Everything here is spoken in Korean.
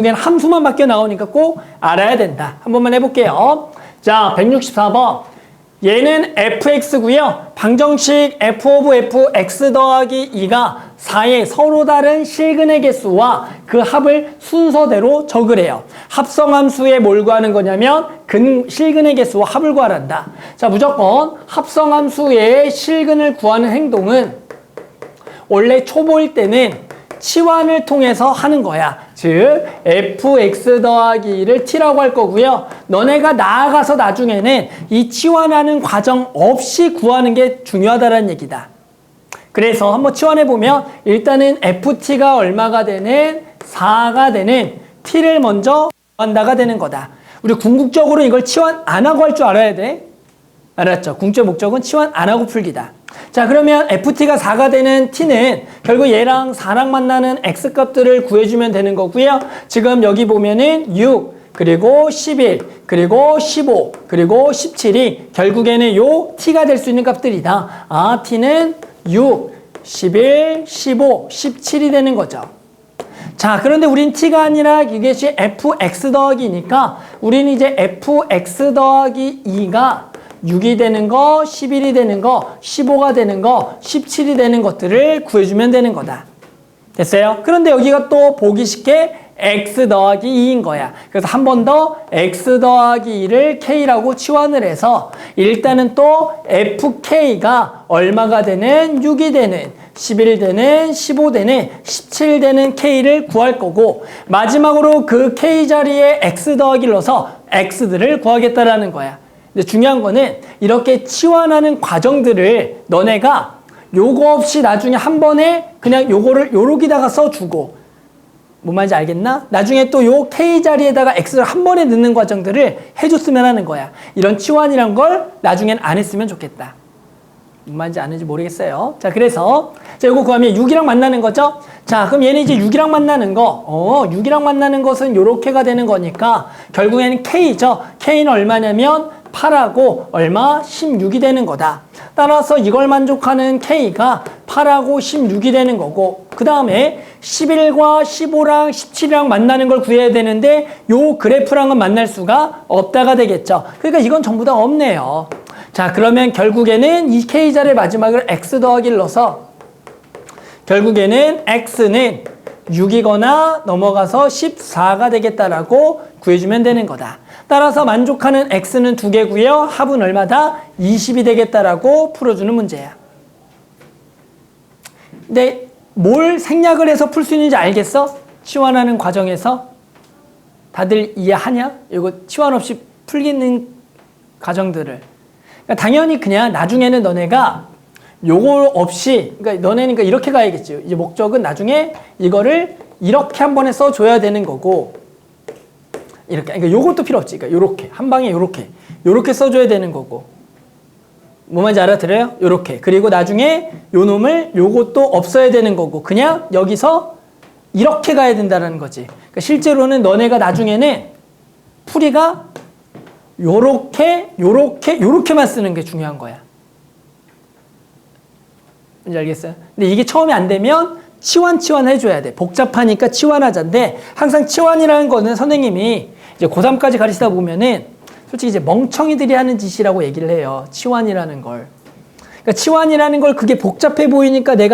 그냥 함수만 밖에 나오니까 꼭 알아야 된다. 한 번만 해볼게요. 자, 164번. 얘는 fx고요. 방정식 f of f x 더하기 2가 4의 서로 다른 실근의 개수와 그 합을 순서대로 적으래요. 합성함수에 뭘 구하는 거냐면 근 실근의 개수와 합을 구하란다. 자, 무조건 합성함수의 실근을 구하는 행동은 원래 초보일 때는 치환을 통해서 하는 거야. 즉 fx 더하기 2를 t라고 할 거고요. 너네가 나아가서 나중에는 이 치환하는 과정 없이 구하는 게 중요하다는 얘기다. 그래서 한번 치환해 보면 일단은 ft가 얼마가 되는 4가 되는 t를 먼저 구한다가 되는 거다. 우리 궁극적으로 이걸 치환 안 하고 할 줄 알아야 돼. 알았죠? 궁적 목적은 치환 안 하고 풀기다. 자, 그러면 ft가 4가 되는 t는 결국 얘랑 4랑 만나는 x 값들을 구해주면 되는 거고요. 지금 여기 보면은 6, 그리고 11, 그리고 15, 그리고 17이 결국에는 요 t가 될 수 있는 값들이다. 아, t는 6, 11, 15, 17이 되는 거죠. 자, 그런데 우린 t가 아니라 이것이 fx 더하기니까 우리는 이제 fx 더하기 2가 6이 되는 거, 11이 되는 거, 15가 되는 거, 17이 되는 것들을 구해주면 되는 거다. 됐어요? 그런데 여기가 또 보기 쉽게 x 더하기 2인 거야. 그래서 한 번 더 x 더하기 2를 k라고 치환을 해서 일단은 또 fk가 얼마가 되는 6이 되는 11 되는 15 되는 17 되는 k를 구할 거고 마지막으로 그 k 자리에 x 더하기를 넣어서 x들을 구하겠다라는 거야. 근데 중요한 거는 이렇게 치환하는 과정들을 너네가 요거 없이 나중에 한 번에 그냥 요거를 요러기다가 써주고 뭔 말인지 알겠나? 나중에 또 요 K 자리에다가 X를 한 번에 넣는 과정들을 해줬으면 하는 거야. 이런 치환이란 걸 나중엔 안 했으면 좋겠다. 뭔 말인지 아는지 모르겠어요. 자, 그래서, 자, 요거 구하면 6이랑 만나는 거죠? 자, 그럼 얘는 이제 6이랑 만나는 거, 어, 6이랑 만나는 것은 요렇게가 되는 거니까, 결국에는 K죠? K는 얼마냐면, 8하고 얼마? 16이 되는 거다. 따라서 이걸 만족하는 K가 8하고 16이 되는 거고, 그 다음에 11과 15랑 17이랑 만나는 걸 구해야 되는데, 요 그래프랑은 만날 수가 없다가 되겠죠. 그러니까 이건 전부 다 없네요. 자, 그러면 결국에는 이 K자를 마지막으로 X 더하기를 넣어서 결국에는 X는 6이거나 넘어가서 14가 되겠다라고 구해주면 되는 거다. 따라서 만족하는 X는 두 개고요. 합은 얼마다? 20이 되겠다라고 풀어주는 문제야. 근데 뭘 생략을 해서 풀 수 있는지 알겠어? 치환하는 과정에서 다들 이해하냐? 이거 치환 없이 풀리는 과정들을. 그러니까 당연히 그냥 나중에는 너네가 요거 없이 그러니까 너네는 그러니까 이렇게 가야겠지. 이제 목적은 나중에 이거를 이렇게 한 번에 써줘야 되는 거고 이렇게 그러니까 요것도 필요 없지. 그러니까 요렇게 한 방에 요렇게 요렇게 써줘야 되는 거고 뭐 말인지 알아들어요? 요렇게 그리고 나중에 요 놈을 요것도 없어야 되는 거고 그냥 여기서 이렇게 가야 된다는 거지. 그러니까 실제로는 너네가 나중에는 풀이가 요렇게 요렇게 요렇게만 쓰는 게 중요한 거야. 뭔지 알겠어요? 근데 이게 처음에 안 되면 치환 치환 해줘야 돼. 복잡하니까 치환하자인데 항상 치환이라는 거는 선생님이 이제 고3까지 가르치다 보면은 솔직히 이제 멍청이들이 하는 짓이라고 얘기를 해요. 치환이라는 걸. 그러니까 치환이라는 걸 그게 복잡해 보이니까 내가